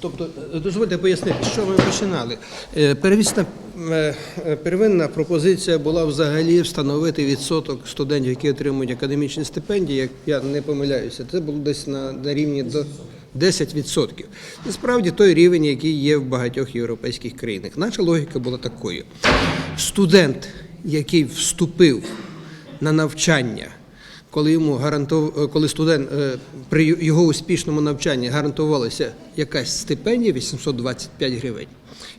Тобто, е, дозвольте пояснити, що ми починали. Е, Первісна е, первинна пропозиція була взагалі встановити відсоток студентів, які отримують академічні стипендії. Як я не помиляюся, це було десь на, на рівні до 10%. Насправді той рівень, який є в багатьох європейських країнах. Наша логіка була такою: студент, який вступив на навчання коли йому гарантов... коли студент е, при його успішному навчанні гарантувалася якась стипендія 825 гривень,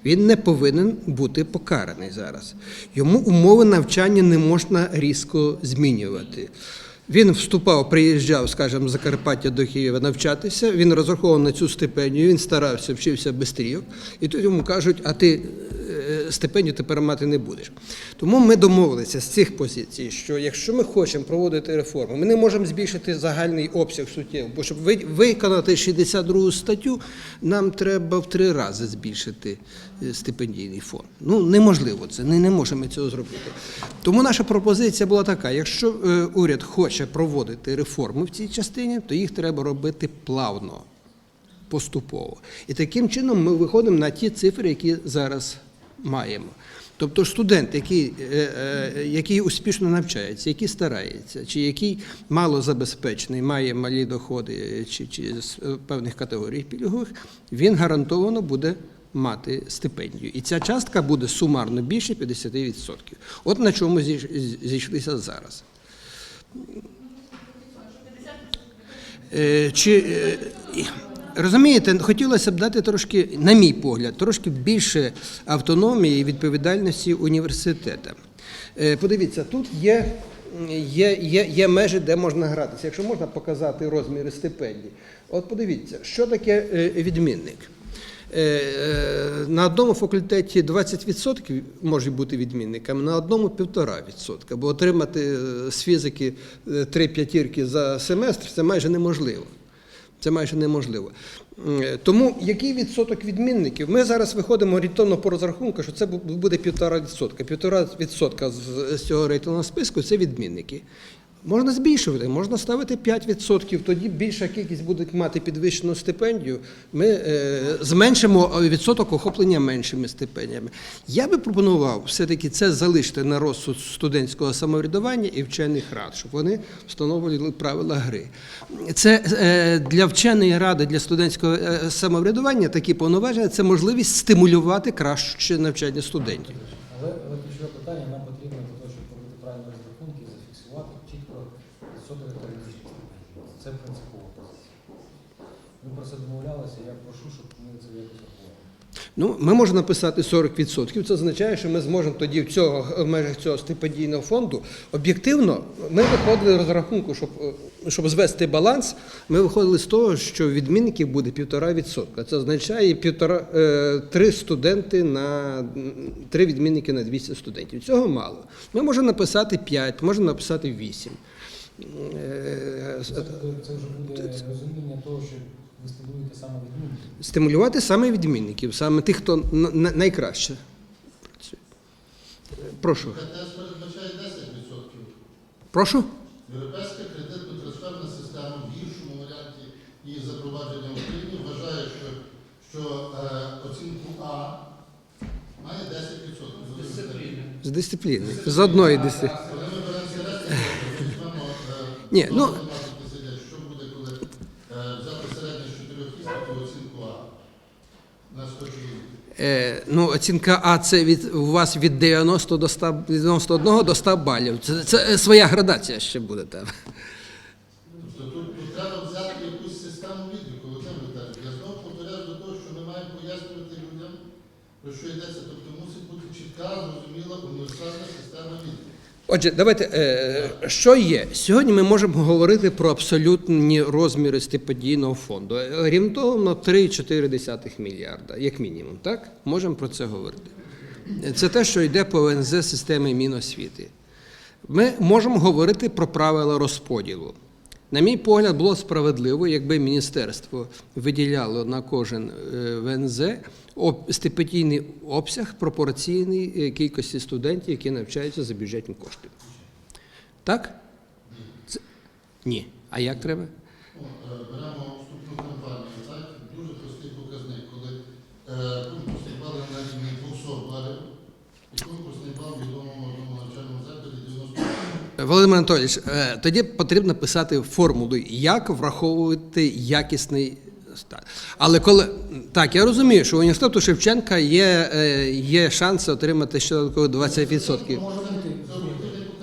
він не повинен бути покараний зараз. Йому умови навчання не можна різко змінювати. Він вступав, приїжджав, скажімо, з Закарпаття до Києва навчатися. Він розраховував на цю стипендію. Він старався, вчився без трійок. І тут йому кажуть, а ти е, стипендію тепер мати не будеш. Тому ми домовилися з цих позицій, що якщо ми хочемо проводити реформи, ми не можемо збільшити загальний обсяг суттєво, бо щоб виконати 62 статтю, нам треба в три рази збільшити е, стипендійний фонд. Ну неможливо це, не, не можемо цього зробити. Тому наша пропозиція була така: якщо е, уряд хоче проводити реформи в цій частині, то їх треба робити плавно поступово. І таким чином ми виходимо на ті цифри, які зараз маємо. Тобто студент, який, е, е, який успішно навчається, який старається, чи який малозабезпечений, має малі доходи е, чи, чи з певних категорій пільгових, він гарантовано буде мати стипендію. І ця частка буде сумарно більше 50%. От на чому зійш- зійшлися зараз. Чи розумієте, хотілося б дати трошки, на мій погляд, трошки більше автономії і відповідальності університетам. Е, Подивіться, тут є, є, є, є межі, де можна гратися. Якщо можна показати розміри стипендій. От подивіться, що таке е, відмінник. Е, На одному факультеті 20% можуть бути відмінниками, на одному 1,5%. Бо отримати з фізики е, три п'ятірки за семестр це майже неможливо. Це майже неможливо. Е, Тому який відсоток відмінників? Ми зараз виходимо орієнтовно по розрахунку, що це буде 1,5%. 1,5% з, з цього рейтингового списку це відмінники. Можна збільшувати, можна ставити 5%, тоді більша кількість будуть мати підвищену стипендію. Ми е, зменшимо відсоток охоплення меншими стипендіями. Я би пропонував все-таки це залишити на розсуд студентського самоврядування і вчених рад, щоб вони встановлювали правила гри. Це е, для вченої ради, для студентського е, самоврядування такі повноваження це можливість стимулювати краще навчання студентів. Але, але питання нам потрібно для того, щоб робити правильні розрахунки, зафіксувати чітко відсоток академічних стипендій. Це принципова позиція. Ми про це домовлялися, я прошу, щоб ми це якось. Ну, ми можемо написати 40%. Це означає, що ми зможемо тоді в, цього, в межах цього стипендійного фонду об'єктивно ми виходили з розрахунку, щоб, е, щоб звести баланс. Ми виходили з того, що відмінників буде 1,5%. Це означає півтора, е, три студенти на м, три відмінники на 200 студентів. Цього мало. Ми можемо написати 5, можемо написати 8. Е, Це, це вже буде розуміння того, що ви стимулюєте саме відмінки. Стимулювати саме відмінників, саме тих, хто на- на- найкраще працює. Е, Прошу. КТС передбачає 10%. Прошу. Європейська кредитно-трансферна система в гіршому варіанті її запровадження в Україні вважає, що, що е, оцінку А має 10%. Дисципліни. З дисципліни. З одної дисципліни. Коли ми беремо середню, візьмемо е, Ні, ну- математики сидять, що буде, коли е, взяти середню з чотирьох іспитів оцінку А на 100 чоловік. Е, ну, оцінка А це від, у вас від 90 до 100, від 91 до 100 балів. Це, це е, своя градація ще буде там. Тобто тут, треба взяти якусь систему відліку. Я знову повторяю що ми маємо пояснювати людям, про що йдеться. Тобто мусить бути чітка, зрозуміла, універсальна. Отже, давайте, е, що є? Сьогодні ми можемо говорити про абсолютні розміри стипендійного фонду. Е, Орієнтовно 3,4 мільярда, як мінімум, так? Можемо про це говорити. Це те, що йде по ВНЗ системи Міносвіти. Ми можемо говорити про правила розподілу. На мій погляд, було справедливо, якби міністерство виділяло на кожен е, ВНЗ стипендійний обсяг пропорційний е, кількості студентів, які навчаються за бюджетні кошти. Так? Це- Ні. А як треба? Е, Беремо вступну кампанію, так? Дуже простий показник. Володимир Анатолійович, е, тоді потрібно писати формулу, як враховувати якісний стан. Але коли так, я розумію, що у університету Шевченка є, е, є шанси отримати ще додаткових 20%. Може бути,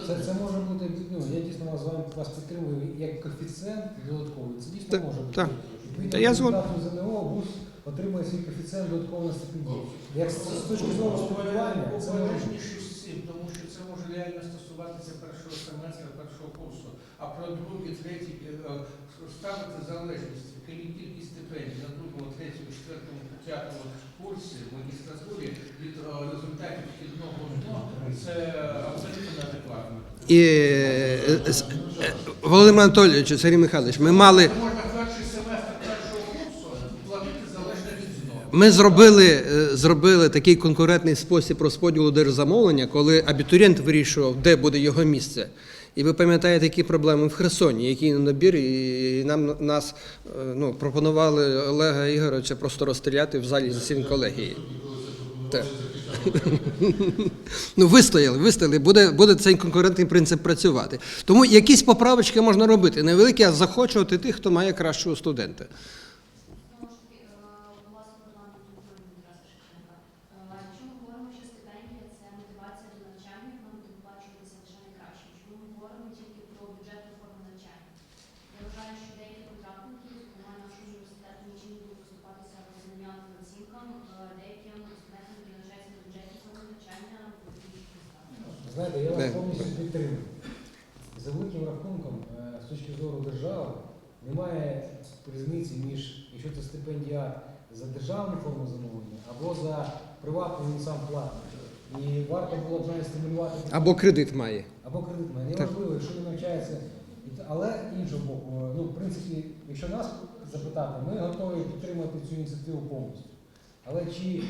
це, це може бути, ну, я дійсно вас з вами вас підтримую як коефіцієнт додатковий. Це дійсно Так, може бути. так. Та я згоден. ЗНО вуз отримує свій коефіцієнт додатково на стипендію. Як з, точки зору спілкування, це може тому що це може реально стосуватися а про другий, третій е, ставити залежність, крім кількість стипендій на другому, третьому, четвертому, п'ятому курсі в магістратурі від е, результатів вхідного дно, це абсолютно неадекватно. І е, е, Володимир Анатолійович, Сергій Михайлович, ми мали. Можна перший семестр першого курсу платити залежно від ЗНО. Ми зробили, е, зробили такий конкурентний спосіб розподілу держзамовлення, коли абітурієнт вирішував, де буде його місце. І ви пам'ятаєте, які проблеми в Херсоні, який набір, і нам нас е, ну, пропонували Олега Ігоровича просто розстріляти в залі засідань колегії. Ну, вистояли, вистояли, буде, буде цей конкурентний принцип працювати. Тому якісь поправочки можна робити, невеликі, а захочувати тих, хто має кращого студента. Знову ж таки, е, власне, парламент Дмитро Тараса Шевченка. Е, Якщо ми говоримо, що стипендія це мотивація до навчання, вона буде виплачуватися лише найкраще. Чому ми говоримо тільки про бюджетну форму навчання? Я вважаю, що деякі контрактники, зокрема наш університет, нічим не будуть поступатися визнання по оцінкам, е, деяким студентам, які навчаються на бюджетній формі навчання, будуть більше поставити. Знаєте, я Так. вас підтримую. За великим рахунком, е, з точки зору держави, немає різниці між, якщо це стипендія за державну форму замовлення або за приватну він сам платний. І варто було б навіть стимулювати Або кредит має. або кредит має. Неважливо, якщо він навчається. Але іншого боку, е, ну, в принципі, якщо нас запитати, ми готові підтримати цю ініціативу повністю. Але чи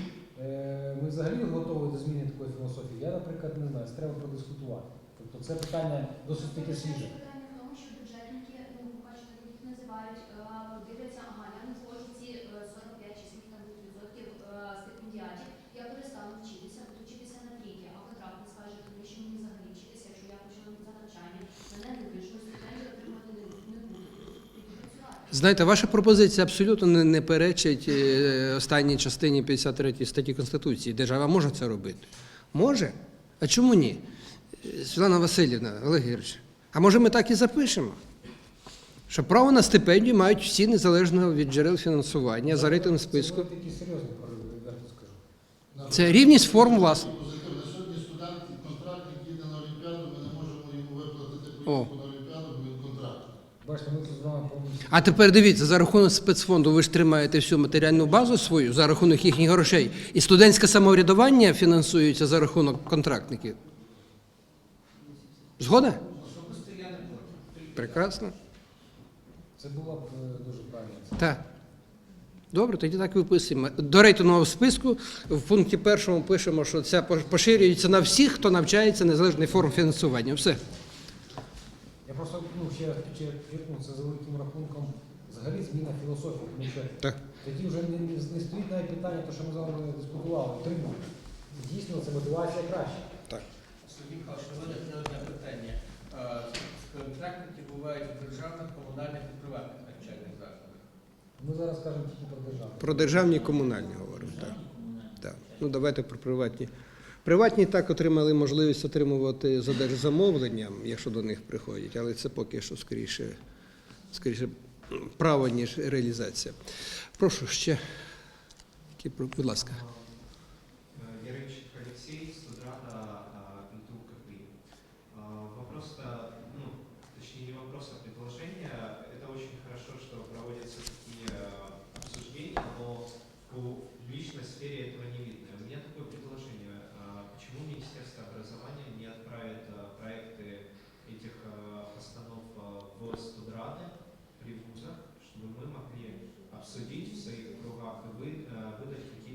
е, ми взагалі готові до зміни такої філософії, я, наприклад, не знаю, це треба продискутувати. Тобто це питання досить таке свіже. Питання в тому, що бюджетники, ну, бачите, їх називають, е, подивляться, ага, я не зможу ці е, 45 чи скільки там буде відсотків е, стипендіатів, я перестану вчитися, буду вчитися на трійки, а контрактник скаже, тому що мені взагалі вчитися, якщо я почну за навчання, мене не вийшло, стипендію отримати не, не буду. Працювати. Знаєте, ваша пропозиція абсолютно не, не перечить е, останній частині 53 статті Конституції. Держава може це робити? Може. А чому ні? Світлана Васильівна, Олег Ігорович, а може ми так і запишемо? Що право на стипендію мають всі незалежно від джерел фінансування за рейтингом списку. Це рівність форм власне. На сьогодні студент, контрактник їде на Олімпіаду, ми не можемо йому виплатити О. поїздку на Олімпіаду, вами повністю. А тепер дивіться, за рахунок спецфонду ви ж тримаєте всю матеріальну базу свою за рахунок їхніх грошей. І студентське самоврядування фінансується за рахунок контрактників. Згода? Особисто я не проти. Прекрасно. Це було б е, дуже правильно. Так. Добре, тоді так виписуємо. До рейтингового списку в пункті першому пишемо, що це поширюється на всіх, хто навчається незалежної форм фінансування. Все. Я просто ну, ще підчеркну, це за великим рахунком взагалі зміна філософії, тому що Так. тоді вже не, не, стоїть навіть питання, те, що ми з вами дискутували, трибун. Дійсно, це мотивація краще. Сергій Михайлович, у мене не одне питання. Е, Контрактники бувають в державних, комунальних і приватних навчальних закладах. Ми зараз кажемо тільки про державу. Про державні і комунальні говоримо. Так. Так. Ну давайте про приватні. Приватні так отримали можливість отримувати за держзамовленням, якщо до них приходять, але це поки що скоріше, скоріше право, ніж реалізація. Прошу ще. Будь ласка. Кругах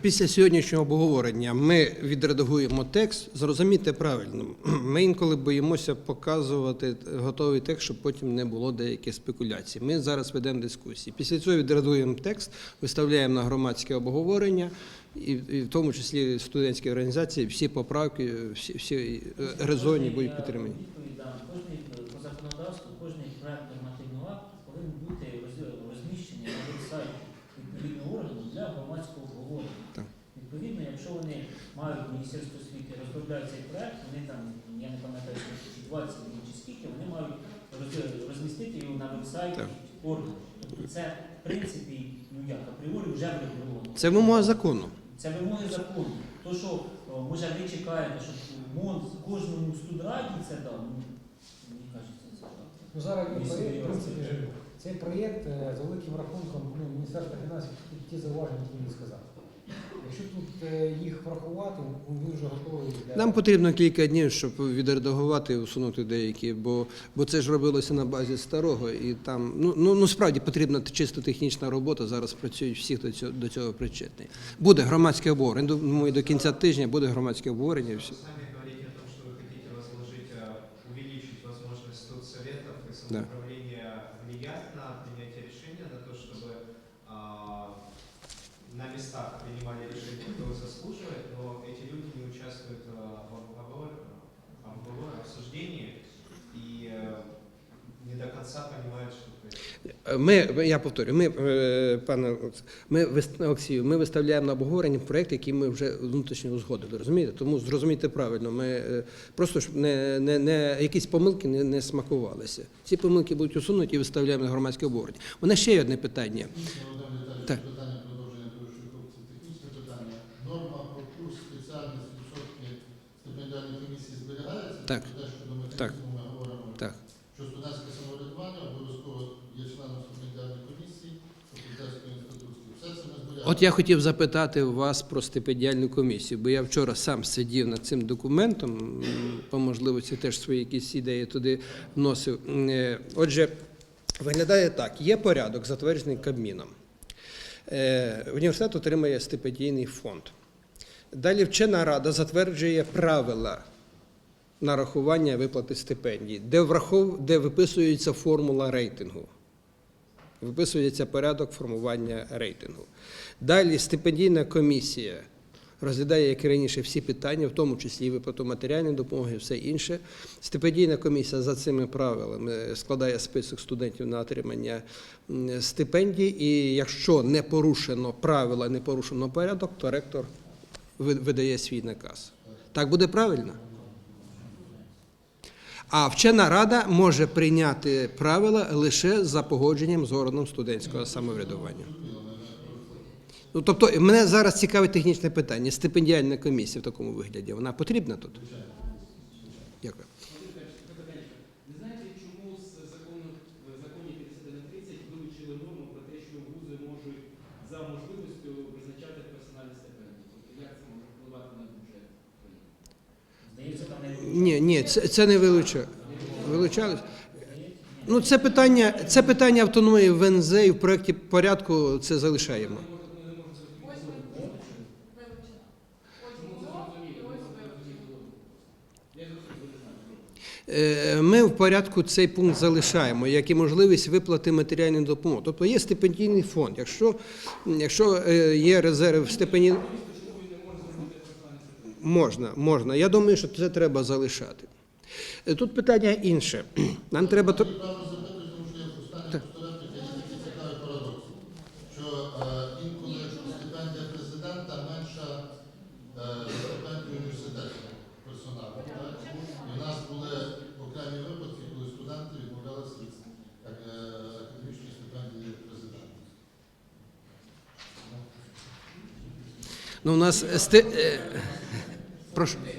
Після сьогоднішнього обговорення ми відредагуємо текст. Зрозумійте правильно. Ми інколи боїмося показувати готовий текст, щоб потім не було деяких спекуляцій. Ми зараз ведемо дискусії. Після цього відредагуємо текст, виставляємо на громадське обговорення, і, і в тому числі студентські організації, всі поправки, всі, всі е, резонні будуть підтримані. Відповідь дам. Кожний е, по законодавству, кожний проект нормативного акту повинен бути роз- розміщений на веб-сайті відповідного органу для громадського обговорення. Так. Відповідно, якщо вони мають Міністерство освіти розробляють цей проект, вони там, я не пам'ятаю, скільки, чи 20 чи скільки, вони мають роз- розмістити його на веб-сайті Так. органу. Тобто це, в принципі, ну як, апріорі вже врегульовано. Це вимога закону. Це вимоги закону. То, що о, може ви чекаєте, щоб МОН кожному студраді це дав, ну, мені кажеться, це так. Ну зараз є проєкт, в принципі. Цей проєкт е, за великим рахунком ну, Міністерства фінансів ті- ті зауваження, які він сказав. Якщо тут е, їх врахувати, він вже готовий для Нам потрібно кілька днів, щоб відредагувати усунути деякі, бо, бо це ж робилося на базі старого, і там ну, ну, ну справді потрібна чисто технічна робота. Зараз працюють всі, хто цього, до цього причетний. Буде громадське обговорення. Думаю, до кінця тижня буде громадське обговорення. і все. Вы сами говорите о том, что вы хотите возложить, а, увеличить возможность студсоветов на местах принимали решения, кто заслуживает, но эти люди не участвуют в обговоре, обговоре, обсуждении и э, не до конца понимают, что. Ми, я повторю, ми, е, пане ми, Олексію, ми виставляємо на обговорення проєкт, який ми вже внутрішньо узгодили. Розумієте? Тому зрозумійте правильно. Ми е, просто щоб не, не, не якісь помилки не, не смакувалися. Ці помилки будуть усунуті і виставляємо на громадське обговорення. У ще є одне питання. Так. питання продовження того, що хлопці технічне питання. Норма про курс спеціальність відсотки стипендіальної комісії зберігається? Так. Те, що до Так. механізму ми говоримо, Так. що студентське самоврядування обов'язково є членом стипендіальної комісії, факультетської інститутської. Все це ми зберігаємо. От я хотів запитати вас про стипендіальну комісію, бо я вчора сам сидів над цим документом, по можливості теж свої якісь ідеї туди вносив. Е, Отже, виглядає так: є порядок, затверджений Кабміном. Е, Університет отримає стипендійний фонд. Далі вчена рада затверджує правила нарахування виплати стипендій, де, врахов... де виписується формула рейтингу. Виписується порядок формування рейтингу. Далі стипендійна комісія розглядає, як і раніше, всі питання, в тому числі і виплату матеріальної допомоги, і все інше. Стипендійна комісія за цими правилами складає список студентів на отримання стипендій, і якщо не порушено правила, не порушено порядок, то ректор видає свій наказ. Так буде правильно? А вчена рада може прийняти правила лише за погодженням з органом студентського самоврядування. Ну, тобто, мене зараз цікавить технічне питання. Стипендіальна комісія в такому вигляді, вона потрібна тут? Дякую. Ви знаєте, чому з закону в законі 5130 вилучили норму про те, що вузи можуть за можливістю визначати персональні стипендії? Тобто як це може впливати на бюджет країни? Здається, там не Ні, ні, це, це не вилучали. Вилучали? Ну, це питання, це питання автономії в НЗ і в проєкті порядку це залишаємо. Е, Ми в порядку цей пункт залишаємо, як і можливість виплати матеріальної допомоги. Тобто є стипендійний фонд. Якщо, якщо е, є резерв стипендій... Можна, можна. Я думаю, що це треба залишати. Е, Тут питання інше. Нам треба. так? Ну, у нас е, Прошу. Так?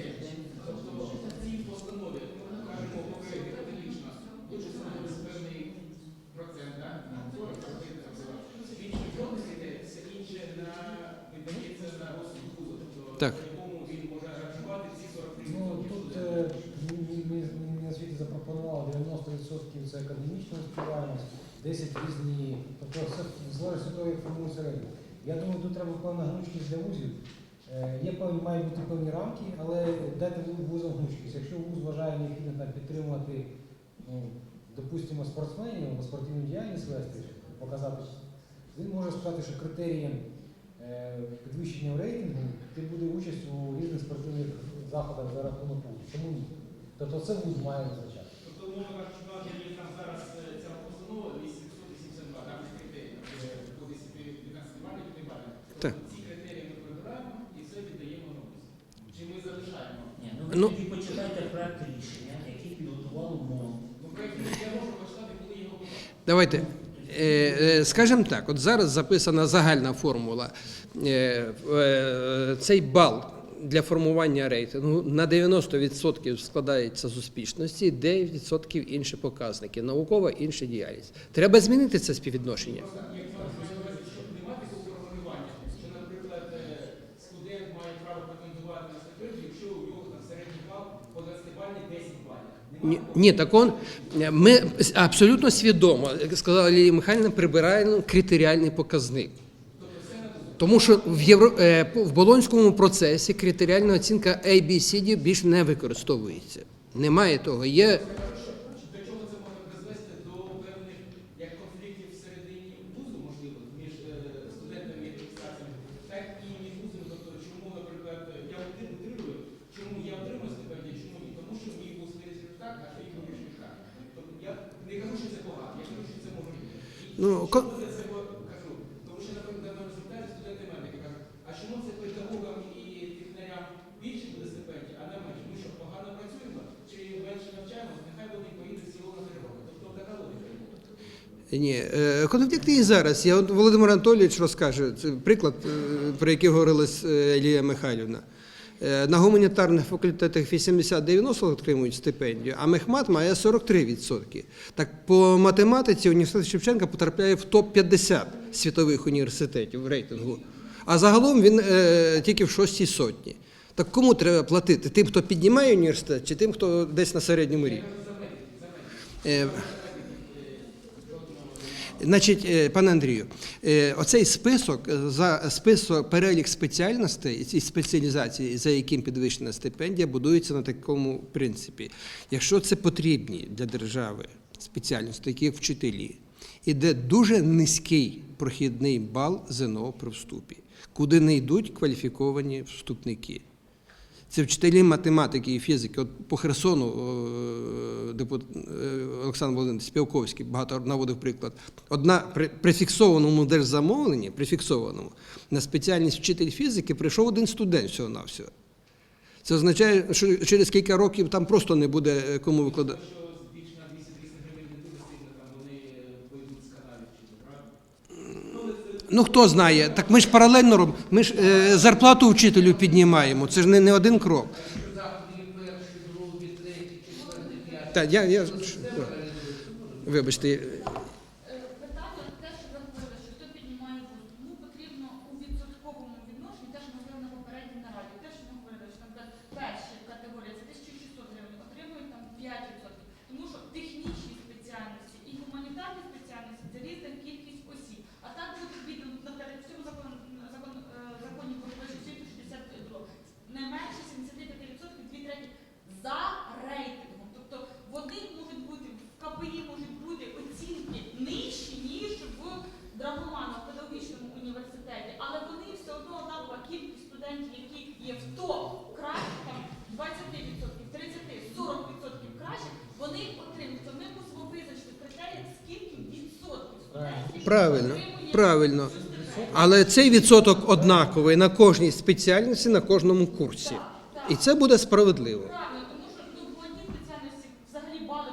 40 Більше фондів все інше на віддається на розсуд вузу. Так. по якому він може аранжувати ці 43 Ну тут е, мі- мі- мі- освіти запропонували 90% це академічна успіваємость, 10 різні, тобто це залежить від того, як. Я думаю, тут треба певна гнучкість для вузів. Е, Є певні, мають бути певні рамки, але дайте ву- вузам гнучкість. Якщо вуз вважає необхідно там підтримувати, ну, допустимо, спортсменів, або спортивну діяльність вести, показати, він може сказати, що критерієм е, підвищення в рейтингу ти буде участь у різних спортивних заходах за рахунок вузу. Чому ні? Тобто це вуз має визначати. Тобто, кажучи, у є там зараз е, ця постанова 882, там є критерії, е, по 10 12 балів, 3 бали. Так. Тобто ці критерії ми прибираємо і все віддаємо на вуз. Чи ми залишаємо? Ні, ну тоді почитайте проект рішення, який підготував МОН. Ну. Давайте. Е, е, Скажімо так, от зараз записана загальна формула. Е, Цей бал для формування рейтингу на 90% складається з успішності, 9% інші показники, наукова інша діяльність. Треба змінити це співвідношення. Як мається на увазі, щоб не мати такого формулювання, що, наприклад, е, студент має право претендувати на стипендію, якщо у нього там середній бал по 20 бальні 10 балів. Ні, так он, ми абсолютно свідомо, сказала Лілія Михайлівна, прибираємо критеріальний показник. Тому що в, Євро, е, в Болонському процесі критеріальна оцінка ABCD більш не використовується. Немає того. Є До чого це може призвести до певних як конфліктів всередині вузу, можливо, між е, студентами і адміністраціями, так і між вузами. Тобто, чому, наприклад, я один утрирую, чому я отримую стипендію, чому ні? Тому що мій вуз вирішив так, а твій вирішив так. Тобто я не кажу, що це погано, я кажу, що це можливо. І Ну, ко- я це кажу? Тому що, наприклад, на результаті студенти медики кажуть, а чому це педагогам і технарям більше буде стипендій, а не менше? Ми що, погано працюємо чи менше навчаємося, нехай вони поїдуть село на дорогу. Тобто така логіка. ні, е, конфлікти і зараз. Я от Володимир Анатолійович розкаже це приклад, е, про який говорила е, Лілія Михайлівна. Е, На гуманітарних факультетах 80-90 отримують стипендію, а Мехмат має 43%. Так по математиці університет Шевченка потрапляє в топ-50 світових університетів в рейтингу. А загалом він е, тільки в шостій сотні. Так кому треба платити? Тим, хто піднімає університет, чи тим, хто десь на середньому рівні? Значить, е, пане Андрію, е, оцей список е, за список перелік спеціальностей і спеціалізацій, за яким підвищена стипендія, будується на такому принципі. Якщо це потрібні для держави спеціальності, такі як вчителі, іде дуже низький прохідний бал ЗНО при вступі, куди не йдуть кваліфіковані вступники. Це вчителі математики і фізики. От по Херсону е, депут... е, Олександр Володимирович Співковський багато наводив приклад. Одна при прифіксованому держзамовленні, прифіксованому на спеціальність вчитель фізики прийшов один студент всього навсього Це означає, що через кілька років там просто не буде е, кому викладати. Якщо збільш на 200 200 гривень не буде стильно, там вони е, вийдуть з каналів чи не правда? Ну, хто знає, так ми ж паралельно робимо. Ми ж е, зарплату вчителю піднімаємо. Це ж не, не один крок. Так, я, я... Вибачте, Е, Питання те, що ви говорили, що хто піднімає вуз, тому потрібно у відсотковому відношенні, те, що ми говорили на попередній нараді, те, що ми говорили, що наприклад, перша категорія це 1600 гривень, отримують там 5%. Тому що технічні спеціальності і гуманітарні спеціальності це різна кількість осіб. А так буде відомо, наприклад, в цьому закон, закон, е, законі про вищу освіту 62. Не менше 75% дві треті за рейтингом. Тобто вони можуть бути в КПІ можуть бути оцінки нижчі, ніж в Драгоманах педагогічному університеті, але вони все одно однакова кількість студентів, які є в топ краще, там 20%, 30%, 40% краще, вони отримують. То ми мусимо визначити критерії, скільки відсотків студентів Правильно, отримує правильно. Але цей відсоток однаковий на кожній спеціальності, на кожному курсі. І це буде справедливо. Правильно, тому що ну, спеціальності взагалі бали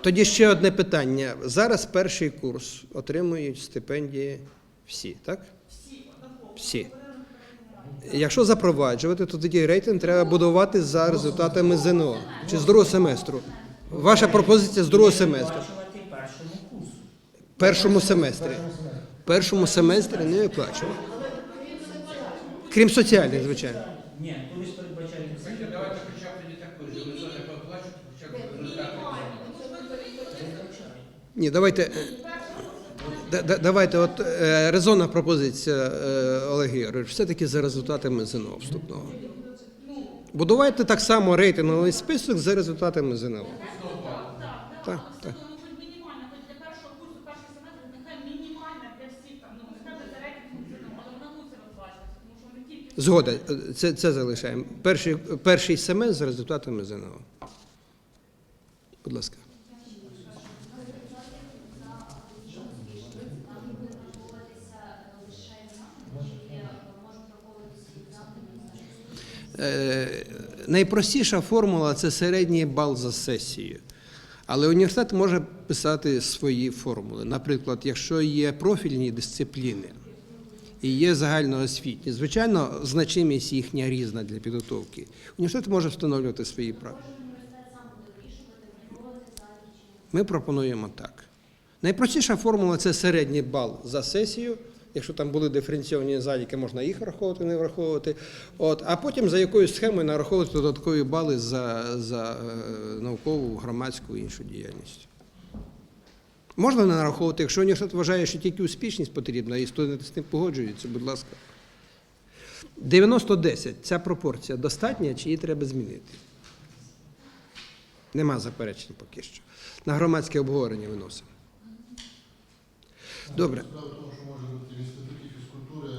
Тоді ще одне питання. Зараз перший курс отримують стипендії всі, так? Всі. Якщо запроваджувати, то тоді рейтинг треба будувати за результатами ЗНО чи з другого семестру. Ваша пропозиція з другого семестру. Першому семестрі. Першому семестрі не виплачувати. Крім соціальних, звичайно. Ні, коли ж Давайте, давайте хоча б тоді також, що високе поплачувати, хоча б. Ні, давайте. е, Давайте, от е, резонна пропозиція, е, Олег Ігорович, все-таки за результатами ЗНО вступного. Будувайте так само рейтинговий список за результатами ЗНО. Так, Так, так, так. так. Ну, хоч мінімальна, хоч для першого курсу, перший семестр, нехай мінімальна для всіх там, ну, нехай буде за рейтингом ЗНО, але вона мусить розплачуватися, тому що не тільки... Згода, е, це, це залишаємо. Перший, перший семестр за результатами ЗНО. Будь ласка. Е, Найпростіша формула це середній бал за сесією. Але університет може писати свої формули. Наприклад, якщо є профільні дисципліни і є загальноосвітні, звичайно, значимість їхня різна для підготовки. Університет може встановлювати свої правила. Ми пропонуємо так. Найпростіша формула це середній бал за сесію. Якщо там були диференційовані заліки, можна їх враховувати, не враховувати. От, а потім за якоюсь схемою нараховувати додаткові бали за, за е, наукову, громадську і іншу діяльність. Можна не нараховувати, якщо університет вважає, що тільки успішність потрібна, і студенти з тим погоджуються, будь ласка. 90-10. Ця пропорція достатня чи її треба змінити? Нема заперечень поки що. На громадське обговорення виносимо. Добре. Справа в тому, що може бути інституті фізкультури,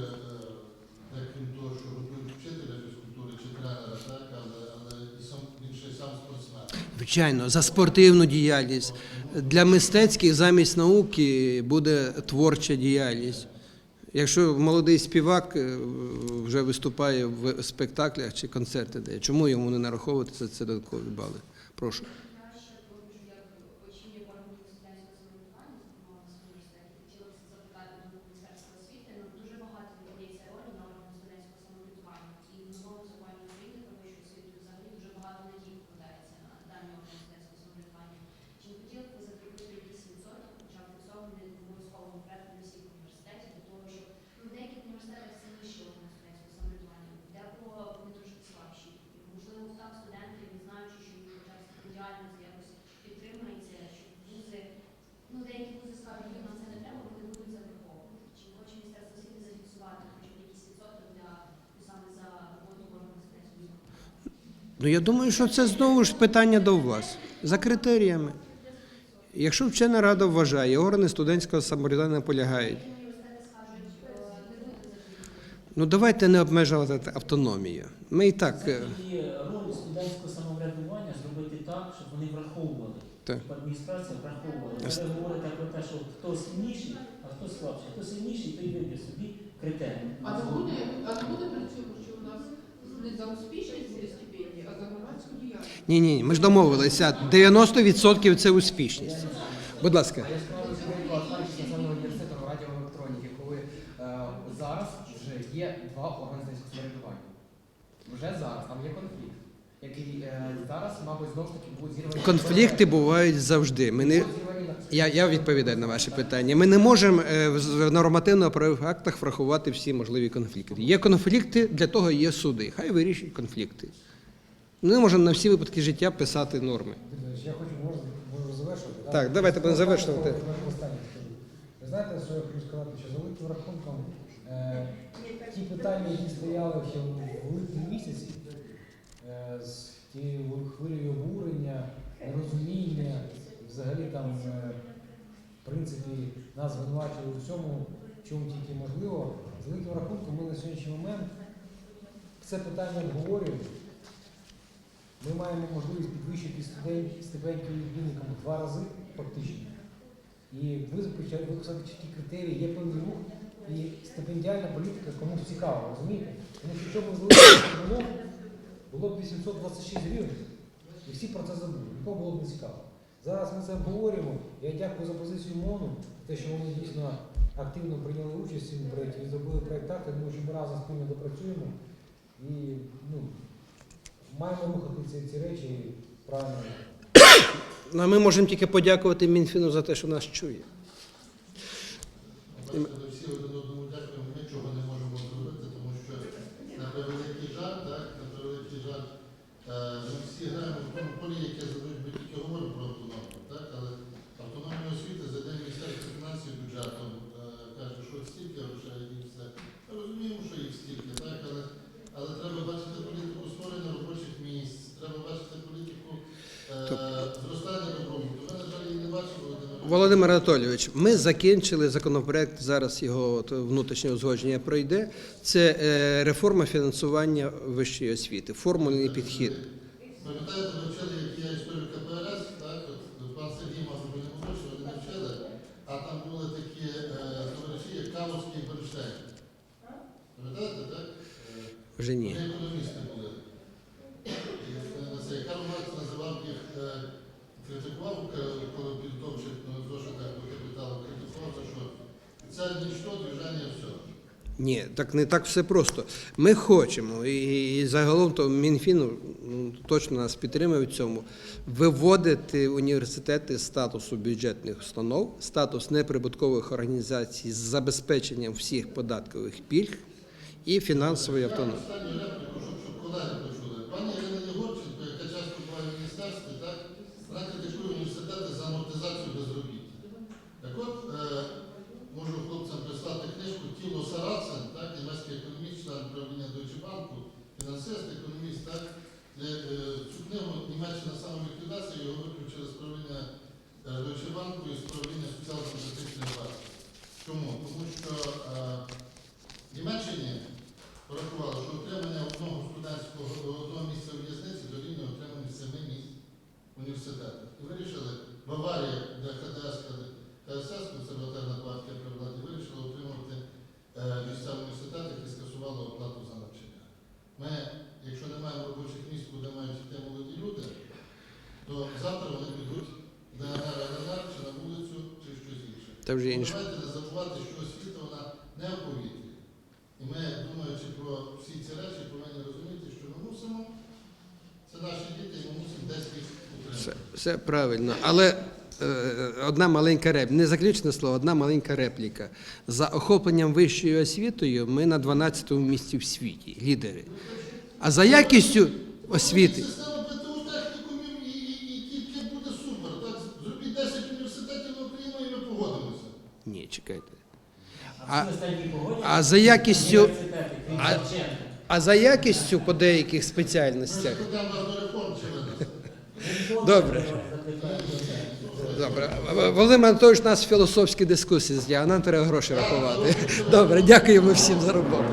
е, крім того, що готують вчителя фізкультури чи тренера, так, але, але і сам, він й сам спортсмен. Звичайно, за спортивну діяльність. Для мистецьких замість науки буде творча діяльність. Якщо молодий співак е, вже виступає в спектаклях чи концерти, де чому йому не нараховувати за це додаткові бали? Прошу. Я ще пробую, як очільник органів студентського самоврядування, зокрема у нас в університеті, хотіла б запитати до Міністерства освіти. Ну, дуже багато віддається ролі на органи студентського самоврядування. І в новому законі України про вищу освіту взагалі дуже багато надій покладається на дані органи студентського самоврядування. Чи не хотіли б ви закріпити якийсь відсоток, хоча б фіксований в обов'язковому порядку для всіх університетів, для того, щоб ну, в деяких університетах сильніші органи студентського самоврядування, декого вони трошки слабші. І, можливо, там студенти, не знаючи, що їх хоча б стипендіальність якось підтримується, що вузи, ну деякі вузи скажуть, що нам це не треба, вони будуть заборговувати. Чи хоче Міністерство освіти зафіксувати хоча б якийсь відсоток для саме за роботу органу студентського самоврядування? Ну я думаю, що це знову ж питання до вас. За критеріями. Якщо вчена рада вважає, органи студентського самоврядування закріплено. Ну давайте не обмежувати автономію. Ми і так. е, І роль студентського самоврядування зробити так, щоб вони враховували. Так. Щоб адміністрація враховувала. Ви говорите про те, що хто сильніший, а хто слабший. Хто сильніший, той вибір собі критерії. А не буде, а не буде при цьому, що у нас не за успішність Ні, ні, ми ж домовилися. 90% це успішність. Будь ласка. Я приклад Харківського національного університету радіоелектроніки, коли е, зараз вже є два органи самоврядування. Вже зараз там є конфлікт, який е, зараз, мабуть, знову ж таки будуть зірвані. Конфлікти бувають завжди. Ми не... Я, я відповідаю на ваше питання. Ми не можемо е, в нормативно-правових актах врахувати всі можливі конфлікти. Є конфлікти, для того є суди. Хай вирішують конфлікти. Не можемо на всі випадки життя писати норми. Я хочу, можна, можу завершувати? Так, давайте будемо завершувати. Ви знаєте, що я хочу сказати, що за великим рахунком е, ті питання, які стояли ще в липні місяці, е, з тією хвилею обурення, нерозуміння, взагалі там, е, в принципі, нас звинувачували в всьому, чому тільки можливо. За великим рахунком ми на сьогоднішній момент це питання обговорюємо. Ми маємо можливість підвищити стипендію відмінникам два рази фактично. І визначити виписати чіткі критерії, є певний рух і стипендіальна політика комусь цікава, розумієте? Тому що що ми було, було б 826 гривень, і всі про це забули. Нікому було б не цікаво. Зараз ми це обговорюємо. Я дякую за позицію МОНу, те, що вони дійсно активно прийняли участь в цьому проєкті і зробили проєкт так, думаю, що ми разом спільно допрацюємо і ну, маємо рухати ці, ці речі правильно. Ну, ми можемо тільки подякувати Мінфіну за те, що нас чує. Бачите, всі один одному дякуємо, ми нічого не можемо зробити, тому що на превеликий жаль, так, на превеликий жаль, е, ми всі граємо в тому полі, яке задають, ми тільки говоримо про автономію, так, але автономія освіти за день Міністерства фінансів бюджетом Володимир Анатолійович, ми закінчили законопроект. Зараз його от, внутрішнє узгодження пройде. Це е, реформа фінансування вищої освіти, формульний підхід. Пам'ятаєте, ви вчили, як я історію КПРС, так? От пан Сергій, може, не було, що вчили, а там були такі е, товариші, як Каловський і Берштейн. Пам'ятаєте, так? Е, Вже ні. Вони економісти були. І, це Карл Маркс називав їх, критикував, коли підготовчих на зошитах до капіталу, критикував за що? Це ніщо, движення, все. Ні, так не так все просто. Ми хочемо, і, і загалом то Мінфін ну, точно нас підтримує в цьому, виводити університети з статусу бюджетних установ, статус неприбуткових організацій з забезпеченням всіх податкових пільг і фінансової автономії. Останню репліку, щоб, щоб колеги почули. Пані Ірина Єгорченко, яка часто буває в міністерстві, так, вона критикує університети за амортизацію безробіття. Так от, е, можу хлопцям прислати книжку Тіло Сарацин, так, німецький економіст, член правління Deutsche Bank, фінансист, економіст, так, де, е, цю книгу Німеччина самоліквідація, його виключили з правління е, Deutsche Bank і з правління соціально-демократичної партії. Чому? Тому що е, в Німеччині порахували, що отримання одного студентського одного місця в в'язниці дорівнює отримання семи місць в університетах. І вирішили Баварія, де КДС, КСС, консервативна партія при владі, вирішила отримувати е, місця в університетах і скасувала оплату за навчання. Ми, якщо не маємо робочих місць, куди мають йти молоді люди, то завтра вони підуть в ДНР, ЛНР, чи на вулицю, чи Та вже інше. Забувати, що освіта вона не в повітрі. І ми, думаючи про всі ці речі, повинні розуміти, що ми мусимо, це наші діти, і ми мусимо десь їх Все, все правильно. Але е, одна маленька репліка, не заключне слово, одна маленька репліка. За охопленням вищою освітою ми на 12-му місці в світі, лідери. А за якістю освіти. А А- а за якістю- а- А за якістю по деяких спеціальностях. винести. Добре. Добре. Володимир Анатолійович нас філософські дискусії здяв, нам треба гроші рахувати. Добре, дякуємо всім за роботу.